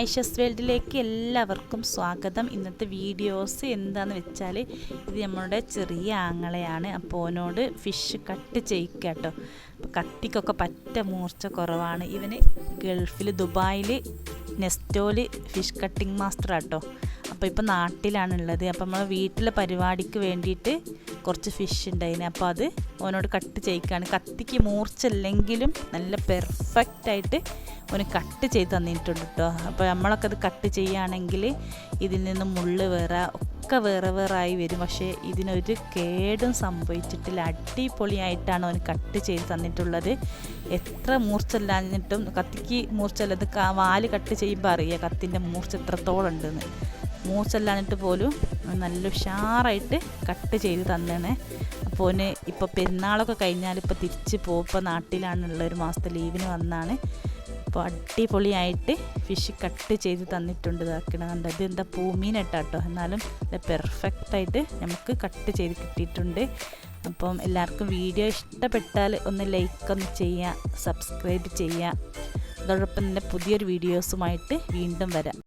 ആയിഷസ് വേൾഡിലേക്ക് എല്ലാവർക്കും സ്വാഗതം. ഇന്നത്തെ വീഡിയോസ് എന്താണെന്ന് വെച്ചാൽ ഇത് നമ്മളുടെ ചെറിയ ആങ്ങളെയാണ്. അപ്പോൾ ഓനോട് ഫിഷ് കട്ട് ചെയ്യിക്കുക കേട്ടോ. അപ്പോൾ കത്തിക്കൊക്കെ പറ്റ മൂർച്ച കുറവാണ്. ഇവന് ഗൾഫിൽ ദുബായിൽ നെസ്റ്റോൽ ഫിഷ് കട്ടിങ് മാസ്റ്റർ ആട്ടോ അപ്പോൾ ഇപ്പോൾ നാട്ടിലാണുള്ളത്. അപ്പോൾ നമ്മൾ വീട്ടിലെ പരിപാടിക്ക് വേണ്ടിയിട്ട് കുറച്ച് ഫിഷ് ഉണ്ടായിന് അപ്പോൾ അത് ഓനോട് കട്ട് ചെയ്യിക്കുകയാണ് കത്തിക്ക് മൂർച്ചല്ലെങ്കിലും നല്ല പെർഫെക്റ്റായിട്ട് ഓന് കട്ട് ചെയ്ത് തന്നിട്ടുണ്ട് കേട്ടോ അപ്പോൾ നമ്മളൊക്കെ അത് കട്ട് ചെയ്യുകയാണെങ്കിൽ ഇതിൽ നിന്ന് മുള്ള് വേറെ ഒക്കെ വേറെ വേറെ ആയി വരും. പക്ഷേ ഇതിനൊരു കേടും സംഭവിച്ചിട്ടില്ല. അടിപൊളിയായിട്ടാണ് അവന് കട്ട് ചെയ്ത് തന്നിട്ടുള്ളത്. എത്ര മൂർച്ചല്ലാഞ്ഞിട്ടും കത്തിക്ക് മൂർച്ചല്ലത് വാൽ കട്ട് ചെയ്യുമ്പോൾ അറിയാം കത്തിന്റെ മൂർച്ച എത്രത്തോളം ഉണ്ടെന്ന്. മൂർച്ചല്ലാഞ്ഞിട്ട് പോലും നല്ല ഉഷാറായിട്ട് കട്ട് ചെയ്ത് തന്നേനെ അപ്പോൾ ഓന് ഇപ്പോൾ പെരുന്നാളൊക്കെ കഴിഞ്ഞാൽ ഇപ്പോൾ തിരിച്ച് പോകും ഇപ്പോൾ നാട്ടിലാണുള്ള ഒരു മാസത്തെ ലീവിന് വന്നാണ്. അപ്പോൾ അടിപൊളിയായിട്ട് ഫിഷ് കട്ട് ചെയ്ത് തന്നിട്ടുണ്ട് ഇതാക്കണ കണ്ട. ഇത് എന്താ പൂമീനിട്ടാട്ടോ. എന്നാലും പെർഫെക്റ്റായിട്ട് നമുക്ക് കട്ട് ചെയ്ത് കിട്ടിയിട്ടുണ്ട്. അപ്പം എല്ലാവർക്കും വീഡിയോ ഇഷ്ടപ്പെട്ടാൽ ഒന്ന് ലൈക്ക് ഒന്ന് ചെയ്യുക സബ്സ്ക്രൈബ് ചെയ്യുക അതോടൊപ്പം തന്നെ പുതിയൊരു വീഡിയോസുമായിട്ട് വീണ്ടും വരാം.